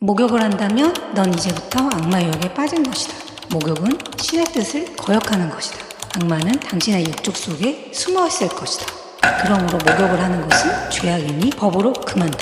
목욕을 한다면 넌 이제부터 악마의 역에 빠진 것이다. 목욕은 신의 뜻을 거역하는 것이다. 악마는 당신의 육족 속에 숨어 있을 것이다. 그러므로 목욕을 하는 것은 죄악이니 법으로 금한다.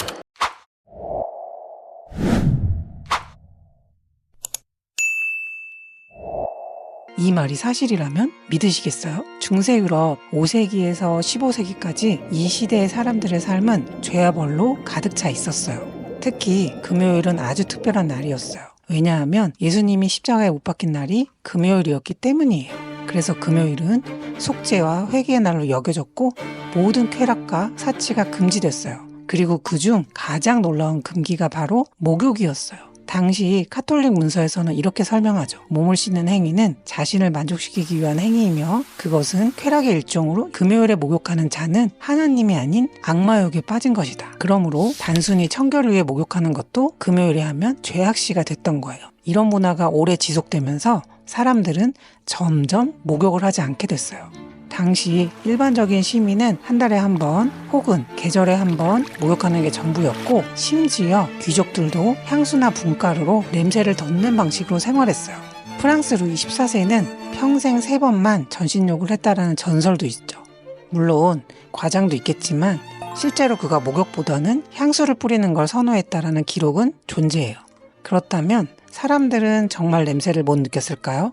이 말이 사실이라면 믿으시겠어요? 중세 유럽 5세기에서 15세기까지 이 시대의 사람들의 삶은 죄와 벌로 가득 차 있었어요. 특히 금요일은 아주 특별한 날이었어요. 왜냐하면 예수님이 십자가에 못 박힌 날이 금요일이었기 때문이에요. 그래서 금요일은 속죄와 회개의 날로 여겨졌고 모든 쾌락과 사치가 금지됐어요. 그리고 그중 가장 놀라운 금기가 바로 목욕이었어요. 당시 카톨릭 문서에서는 이렇게 설명하죠. 몸을 씻는 행위는 자신을 만족시키기 위한 행위이며 그것은 쾌락의 일종으로 금요일에 목욕하는 자는 하나님이 아닌 악마욕에 빠진 것이다. 그러므로 단순히 청결을 위해 목욕하는 것도 금요일에 하면 죄악시가 됐던 거예요. 이런 문화가 오래 지속되면서 사람들은 점점 목욕을 하지 않게 됐어요. 당시 일반적인 시민은 한 달에 한 번 혹은 계절에 한 번 목욕하는 게 전부였고 심지어 귀족들도 향수나 분가루로 냄새를 덮는 방식으로 생활했어요. 프랑스 루이 14세는 평생 세 번만 전신욕을 했다라는 전설도 있죠. 물론 과장도 있겠지만 실제로 그가 목욕보다는 향수를 뿌리는 걸 선호했다라는 기록은 존재해요. 그렇다면 사람들은 정말 냄새를 못 느꼈을까요?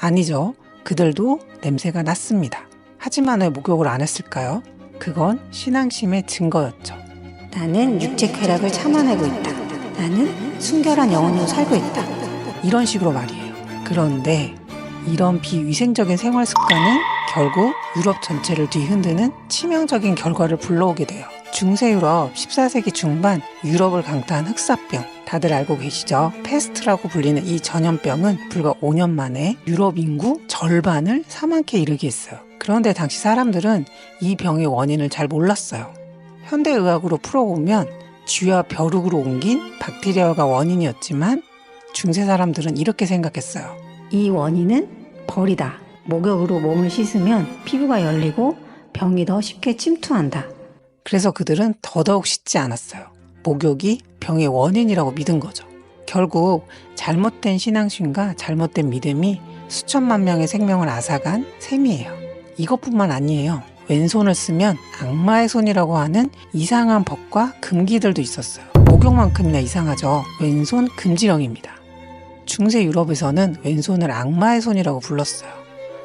아니죠. 그들도 냄새가 났습니다. 하지만 왜 목욕을 안 했을까요? 그건 신앙심의 증거였죠. 나는 육체 쾌락을 참아내고 있다. 나는 순결한 영혼으로 살고 있다. 이런 식으로 말이에요. 그런데 이런 비위생적인 생활 습관은 결국 유럽 전체를 뒤흔드는 치명적인 결과를 불러오게 돼요. 중세 유럽 14세기 중반 유럽을 강타한 흑사병 다들 알고 계시죠? 페스트라고 불리는 이 전염병은 불과 5년 만에 유럽 인구 절반을 사망케 이르게 했어요. 그런데 당시 사람들은 이 병의 원인을 잘 몰랐어요. 현대의학으로 풀어보면 쥐와 벼룩으로 옮긴 박테리아가 원인이었지만 중세 사람들은 이렇게 생각했어요. 이 원인은 벌이다. 목욕으로 몸을 씻으면 피부가 열리고 병이 더 쉽게 침투한다. 그래서 그들은 더더욱 씻지 않았어요. 목욕이 병의 원인이라고 믿은 거죠. 결국 잘못된 신앙심과 잘못된 믿음이 수천만 명의 생명을 앗아간 셈이에요. 이것뿐만 아니에요. 왼손을 쓰면 악마의 손이라고 하는 이상한 법과 금기들도 있었어요. 목욕만큼이나 이상하죠. 왼손 금지령입니다. 중세 유럽에서는 왼손을 악마의 손이라고 불렀어요.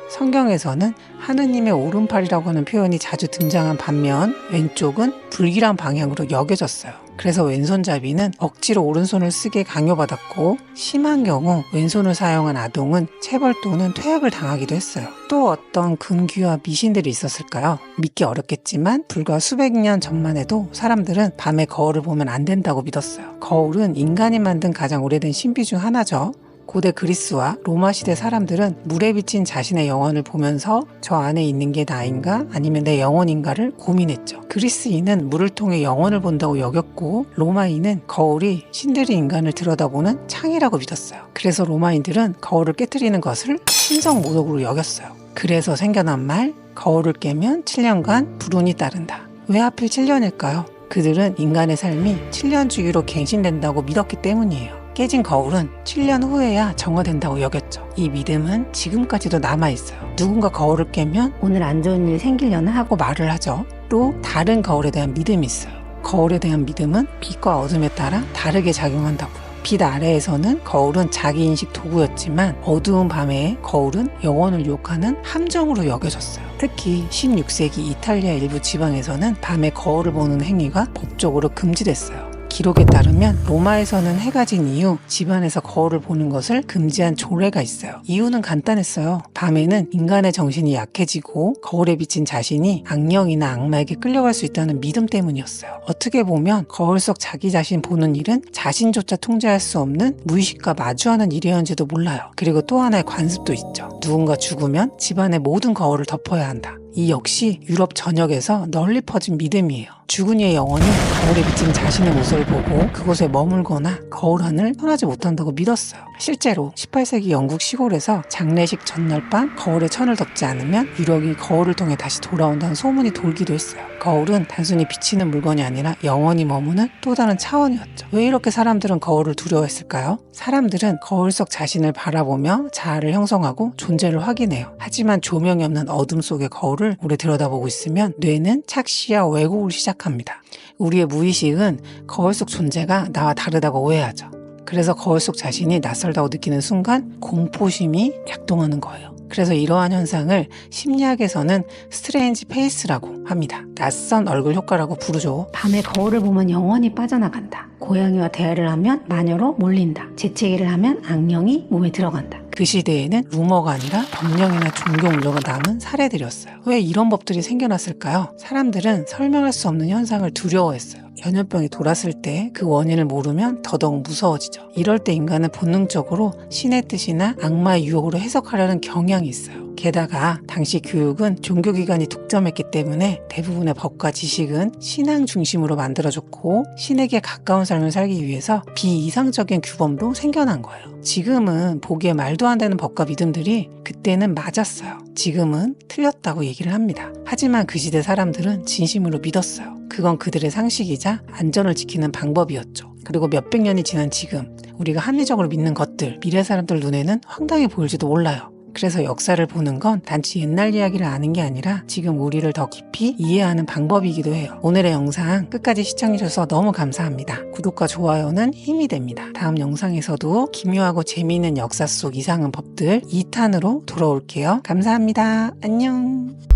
성경에서는 하느님의 오른팔이라고 하는 표현이 자주 등장한 반면 왼쪽은 불길한 방향으로 여겨졌어요. 그래서 왼손잡이는 억지로 오른손을 쓰게 강요받았고 심한 경우 왼손을 사용한 아동은 체벌 또는 퇴학을 당하기도 했어요. 또 어떤 금귀와 미신들이 있었을까요? 믿기 어렵겠지만 불과 수백 년 전만 해도 사람들은 밤에 거울을 보면 안 된다고 믿었어요. 거울은 인간이 만든 가장 오래된 신비 중 하나죠. 고대 그리스와 로마 시대 사람들은 물에 비친 자신의 영혼을 보면서 저 안에 있는 게 나인가 아니면 내 영혼인가를 고민했죠. 그리스인은 물을 통해 영혼을 본다고 여겼고 로마인은 거울이 신들이 인간을 들여다보는 창이라고 믿었어요. 그래서 로마인들은 거울을 깨뜨리는 것을 신성 모독으로 여겼어요. 그래서 생겨난 말 거울을 깨면 7년간 불운이 따른다. 왜 하필 7년일까요? 그들은 인간의 삶이 7년 주기로 갱신된다고 믿었기 때문이에요. 깨진 거울은 7년 후에야 정화된다고 여겼죠. 이 믿음은 지금까지도 남아있어요. 누군가 거울을 깨면 오늘 안 좋은 일 생기려나 하고 말을 하죠. 또 다른 거울에 대한 믿음이 있어요. 거울에 대한 믿음은 빛과 어둠에 따라 다르게 작용한다고요. 빛 아래에서는 거울은 자기 인식 도구였지만 어두운 밤에 거울은 영혼을 유혹하는 함정으로 여겨졌어요. 특히 16세기 이탈리아 일부 지방에서는 밤에 거울을 보는 행위가 법적으로 금지됐어요. 기록에 따르면 로마에서는 해가 진 이후 집안에서 거울을 보는 것을 금지한 조례가 있어요. 이유는 간단했어요. 밤에는 인간의 정신이 약해지고 거울에 비친 자신이 악령이나 악마에게 끌려갈 수 있다는 믿음 때문이었어요. 어떻게 보면 거울 속 자기 자신 보는 일은 자신조차 통제할 수 없는 무의식과 마주하는 일이었는지도 몰라요. 그리고 또 하나의 관습도 있죠. 누군가 죽으면 집안의 모든 거울을 덮어야 한다. 이 역시 유럽 전역에서 널리 퍼진 믿음이에요. 죽은 이의 영혼이 거울에 비친 자신의 모습을 보고 그곳에 머물거나 거울 안을 떠나지 못한다고 믿었어요. 실제로 18세기 영국 시골에서 장례식 전날 밤 거울에 천을 덮지 않으면 유령이 거울을 통해 다시 돌아온다는 소문이 돌기도 했어요. 거울은 단순히 비치는 물건이 아니라 영원히 머무는 또 다른 차원이었죠. 왜 이렇게 사람들은 거울을 두려워했을까요? 사람들은 거울 속 자신을 바라보며 자아를 형성하고 존재를 확인해요. 하지만 조명이 없는 어둠 속의 거울을 오래 들여다보고 있으면 뇌는 착시와 왜곡을 시작합니다. 우리의 무의식은 거울 속 존재가 나와 다르다고 오해하죠. 그래서 거울 속 자신이 낯설다고 느끼는 순간 공포심이 작동하는 거예요. 그래서 이러한 현상을 심리학에서는 스트레인지 페이스라고 합니다. 낯선 얼굴 효과라고 부르죠. 밤에 거울을 보면 영원히 빠져나간다. 고양이와 대화를 하면 마녀로 몰린다. 재채기를 하면 악령이 몸에 들어간다. 그 시대에는 루머가 아니라 법령이나 종교 문화가 남은 사례들이었어요. 왜 이런 법들이 생겨났을까요? 사람들은 설명할 수 없는 현상을 두려워했어요. 전염병이 돌았을 때 그 원인을 모르면 더더욱 무서워지죠. 이럴 때 인간은 본능적으로 신의 뜻이나 악마의 유혹으로 해석하려는 경향이 있어요. 게다가 당시 교육은 종교기관이 독점했기 때문에 대부분의 법과 지식은 신앙 중심으로 만들어졌고 신에게 가까운 삶을 살기 위해서 비이상적인 규범도 생겨난 거예요. 지금은 보기에 말도 안 되는 법과 믿음들이 그때는 맞았어요. 지금은 틀렸다고 얘기를 합니다. 하지만 그 시대 사람들은 진심으로 믿었어요. 그건 그들의 상식이자 안전을 지키는 방법이었죠. 그리고 몇백 년이 지난 지금 우리가 합리적으로 믿는 것들 미래 사람들 눈에는 황당해 보일지도 몰라요. 그래서 역사를 보는 건 단지 옛날 이야기를 아는 게 아니라 지금 우리를 더 깊이 이해하는 방법이기도 해요. 오늘의 영상 끝까지 시청해주셔서 너무 감사합니다. 구독과 좋아요는 힘이 됩니다. 다음 영상에서도 기묘하고 재미있는 역사 속 이상한 법들 2탄으로 돌아올게요. 감사합니다. 안녕.